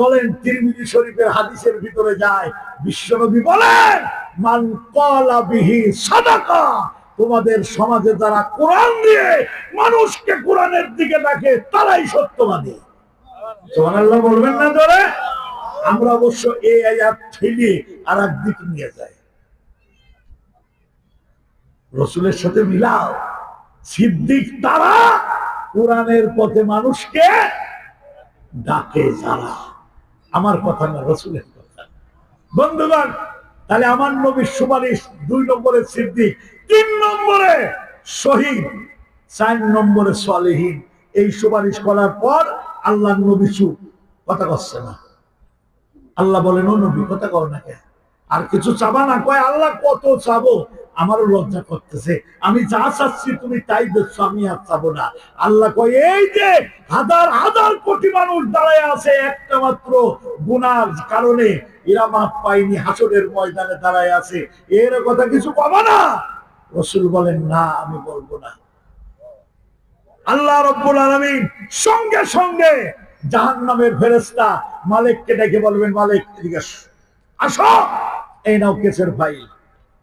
চলেন তিরমিজি শরীফের হাদিসের ভিতরে যায়, বিশ্বনবী বলেন, মান কলা বিহি সাদাকা তোমাদের সমাজে যারা কোরআন দিয়ে মানুষকে কোরআনের দিকে ডাকে তারাই সত্যবাদী। সুবহানাল্লাহ বলবেন না ধরে আমরা অবশ্য এই আয়াত ঠেলিয়ে আর দিক নিয়ে যাই। রসুলের সাথে মিলাও। সিদ্দিক তারা কোরআনের পথে মানুষকে ডাকে যারা। আমার কথা না, রসুলের কথা। বন্ধুগণ, তাহলে আমার নবীর সুপারিশ দুই নম্বরে সিদ্দিক, তিন নম্বরে শহীদ, চার নম্বরে সলেহীন। এই সুপারিশ করার পর আল্লাহ নবী চুপ কথা করছে না। আল্লাহ বলেন, ও নবী, কথা কর না কে আর কিছু চাবা না? কয়, আল্লাহ কত চাবো? আমারও লজ্জা করতেছে। আমি যা চাচ্ছি তুমি তাই দেখছ, আমি আর চাবো না। আল্লাহ কয়, এই যে হাজার হাজার কোটি মানুষ দাঁড়ায় আছে, একটা মাত্র গুনার কারণে এরা মাপ পায়নি, হাসরের ময়দানে দাঁড়ায় আছে। এর কথা কিছু পাবা না? রসুল বলেন, না, আমি বলব না। আল্লাহ রব্বুল আলামিন সঙ্গে সঙ্গে জাহান্নামের ফেরেশতা মালিককে ডেকে বলবেন, মালিক, এদিকে। আসো। এই নাও কেসের ফাইল।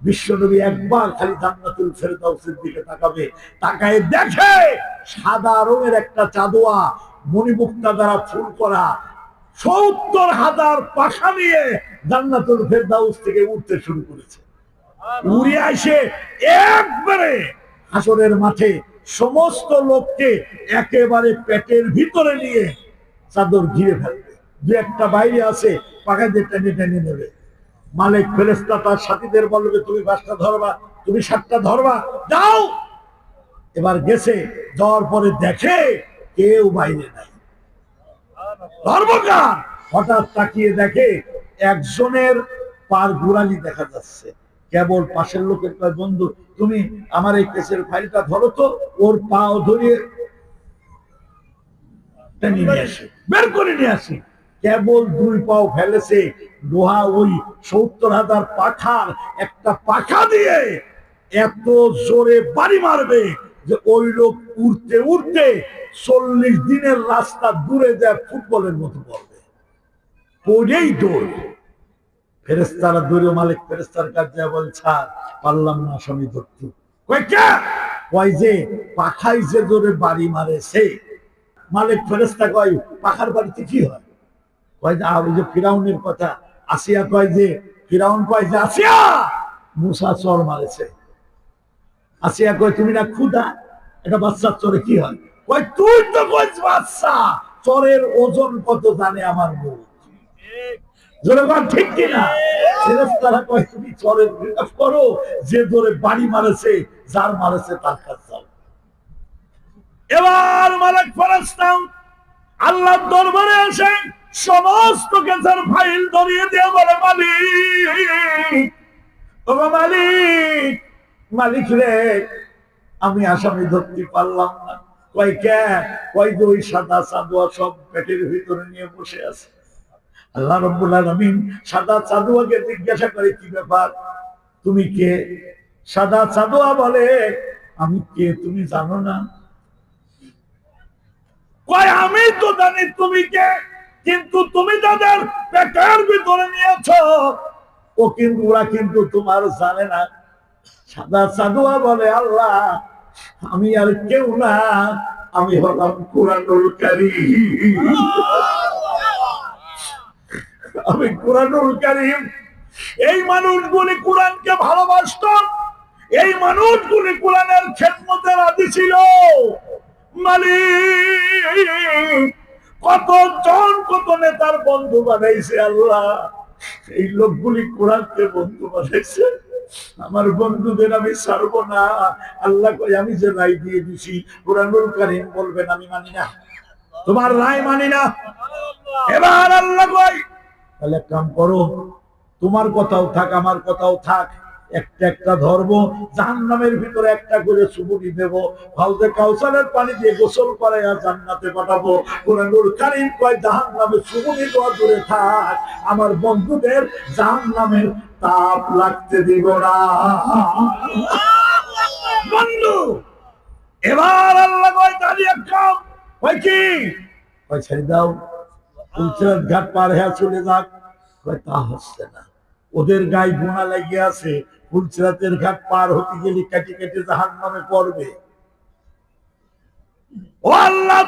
বিশ্বনবী একবার খালি জান্নাতুল ফেরদাউসের দিকে তাকাবে, তাকায় দেখে সাদা রঙের একটা চাদোয়া মণিমুক্তা দ্বারা ফুল করা। সত্তর হাজার পাশা নিয়ে জান্নাতুল ফেরদাউস থেকে উঠতে শুরু করেছে। উড়ে আসে একবারে হাসরের মাঠে সমস্ত লোককে একেবারে পেটের ভিতরে নিয়ে চাদর ঘিরে ফেলবে। দু একটা বাইরে আছে পাখাতে টেনে টেনে নেবে। মালিক ফেরেস্তা তার সাথীদের বলবে, তুমি পাঁচটা ধরবা, তুমি সাতটা ধরবা, যাও। এবার গেছে, যাওয়ার পরে দেখে কেউ বাইরে নাই। ধর্মকার হঠাৎ তাকিয়ে দেখে একজনের পার গোড়ালি দেখা যাচ্ছে। কেবল পাশের লোকের কয়, বন্ধু, তুমি আমার এই কেসের ফাইলটা ধরো তো, ওর পাও ধরিয়ে নিয়ে আসি। বের করে নিয়ে আসি। কেবল দুই পাও ফেলেছে। লোহা ওই সত্তর হাজার পাখার একটা পাখা দিয়ে এত জোরে বাড়ি মারবে যে ওই লোক উড়তে উড়তে চল্লিশ দিনের রাস্তা দূরে যায় ফুটবলের মতো পড়বে পড়েই দৌড়। ফেরেস্তারা দৌড়ে, মালিক ফেরেস্তার কাছে বল ছাড় পারলাম না, স্বামী ধরতে কয় যে, পাখাই যে জোরে বাড়ি মারেছে। মালিক ফেরেস্তা কয়, পাখার বাড়িতে কি হয়? ফিরাউনের কথা, আসিয়া কয় যে, ফিরাউন কয় যে, আসিয়া! মুসা চর মারেছে। আসিয়া কয়, তুমি না একটা বাচ্চার চরে কি হয়? কয়, তুই তো বাচ্চা। চরের ওজন কত জানে আমার মুখ ঠিক কিনা? কয়, তুমি চরের করো। যে বাড়ি মারেছে তার এবার আল্লাহ দরবারে আসে সমস্ত কেসের ফাইল ধরিয়ে দিয়ে বলে, মালিক, ও মালিক মালিক রে, আমি আসামি ধরতে পারলাম না। কয় কে? কয় ওই সাদা সাদুয়া সব পেটের ভিতরে নিয়ে বসে আছে। আল্লাহ রব্বুল আলামিন সাদা সাদুয়াকে জিজ্ঞাসা করে, কি ব্যাপার? তুমি কে? সাদা সাদুয়া বলে, আমি কে? তুমি জানো না? কয়, আমি তো জানি তুমি কে, কিন্তু তুমি তাদের পেটের ভিতরে নিয়েছ, ও কিন্তু ওরা কিন্তু তোমার জানে না। সাদা সাদুয়া বলে, আল্লাহ, আমি আর কেউ না, আমি হলাম কোরআনুল কারীম। আমি কোরআনুল কারীম। এই মানুষগুলি কোরআনকে ভালোবাসত, এই মানুষগুলি কোরআনের খেদমতে রাজি ছিল। কত জন কত নেতার বন্ধু বানাইছে আল্লাহ? এই লোকগুলি কোরআনকে বন্ধু বানাইছে। আমার বন্ধুদের আমি ছাড়বো না। আল্লাহ কই আমি যে রায় দিয়ে দিছি, কোরআনুল কারীম বলবেন, আমি মানি না। তোমার রায় মানি না। এবার আল্লাহ কই তাহলে কাম করো, তোমার কথাও থাক, আমার কথাও থাক। একটা একটা ধর্ম জাহান্নামের ভিতরে একটা করে সুবুনি দেব, হাউজে কাউসারের পানি দিয়ে গোসল করাইয়া জান্নাতে পাঠাবো। কোরআনুল কারীম কয়, জাহান্নামে সুবুনি দেওয়া দূরে থাক, আমার বন্ধুদের জাহান্নামের তাপ লাগতে দিব না। বন্ধু, এবার আল্লাহ কয়, দাঁড়িয়ে কাম কয় কি? কয়, ছেড়ে দাও। ফুলচেরাত ঘাট পার হয়ে চলে যাক। কয়, তা হচ্ছে না। ওদের গায়ে গোনা লাগিয়ে আছে ফুলচেরাতের ঘাট পার হতে গেলে কেটে কেটে জাহান নামে পড়বে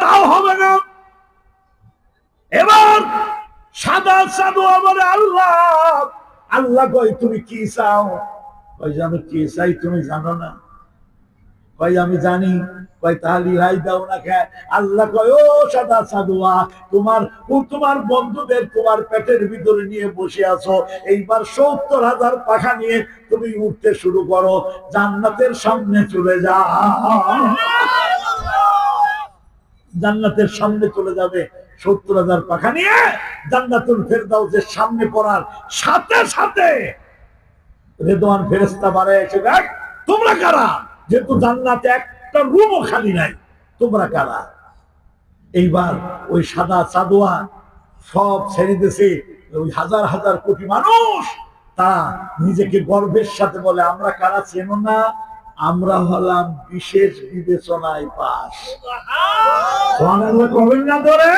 তাও হবে না। এবার সাদা সাদু আমার আল্লাহ। আল্লাহ কয়, তুমি কি চাও? কয় জানো কি চাই তুমি জানো না। আমি জানি। তাহলে রাই দাও না আল্লাহ কয়, ও সাদা সাদুয়া, তোমার তোমার বন্ধুদের তোমার পেটের ভিতরে নিয়ে বসে আছো। এইবার সত্তর হাজার পাখা নিয়ে তুমি উঠতে শুরু করো। জান্নাতের সামনে চলে যা। জান্নাতের সামনে চলে যাবে সত্তর হাজার পাখা নিয়ে। জান্নাতুল ফেরদাউসের সামনে পড়ার সাথে সাথে রেদওয়ান ফেরেস্তা বাড়ে এসে দেখ, তোমরা কারা? যেহেতু জান্নাতে একটা রুমও খালি নাই তোমরা কারা? এইবার ওই সাদা চাদুয়া সব ছেড়ে দিয়েছে ওই হাজার হাজার কোটি মানুষ তা নিজেকে গর্বের সাথে বলে আমরা কারা চেনো না? আমরা হলাম বিশেষ বিবেচনায় পাস কবেন না ধরে?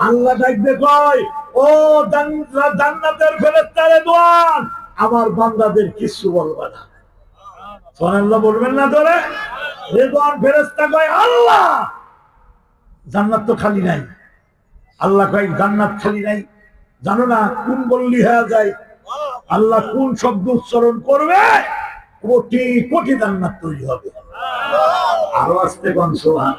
আল্লাহ ডাকবে কয় ও জান্নাত- জান্নাতের ফেরেস্তারে দোয়ান আমার বান্দাদের কিছু বলবে না। বলবেন না আল্লাহ! জান্নাত তো খালি নাই। আল্লাহ জান্নাত খালি নাই। জানো না কোন বললি যায়? আল্লাহ কোন শব্দ উচ্চারণ করবে? কোটি কোটি জান্নাত তৈরি হবে। আরও আসতে সোহান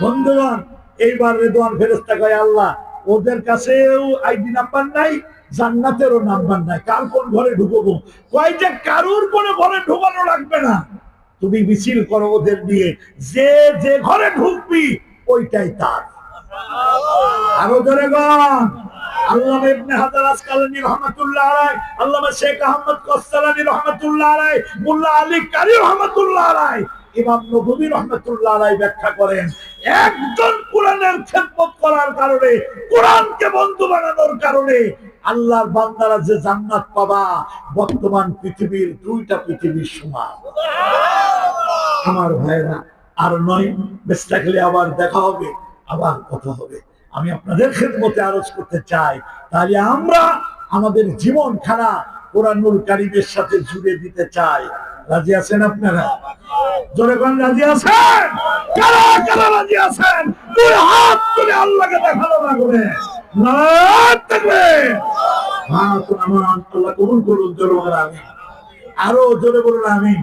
বন্ধুগণ, এইবার রেদওয়ান ফেরেস্তা কয়, আল্লাহ, ওদের কাছেও আইডি নাম্বার নাই জান্নাতেরও নাম্বার নাই। কার কোন ঘরে ঢুকবো? কয় যে কারুর কোনো ঘরে ঢুকানো লাগবে না? তুমি মিছিল করো ওদের দিয়ে যে যে ঘরে ঢুকবি, ওইটাই তার। আরও ধরে শেখ আহমদ আলী কারি ব্যাখ্যা করেন, একজন কোরআনের খেদমত করার কারণে, কোরআনকে বন্ধু বানানোর কারণে আল্লাহর বান্দারা যে জান্নাত পাবা, বর্তমান পৃথিবীর দুইটা পৃথিবীর সমান। আমার ভাইরা আর নয় বেশ থাকলে আবার দেখা হবে, আবার কথা হবে। আমি আপনাদের খেদমতে আরজ করতে চাই। তাহলে আমরা আমাদের জীবন খানা কোরআনুল কারিমের সাথে জুড়ে দিতে চাই। রাজি আছেন আপনারা? জোরে কোন রাজি আছেন? কারা কারা রাজি আছেন? দুই হাত তুলে আল্লাহকে দেখানো না করে আমার আল্লাহ কবুল করুন জোরে বলেন আমি আরও জোরে বলুন আমিন।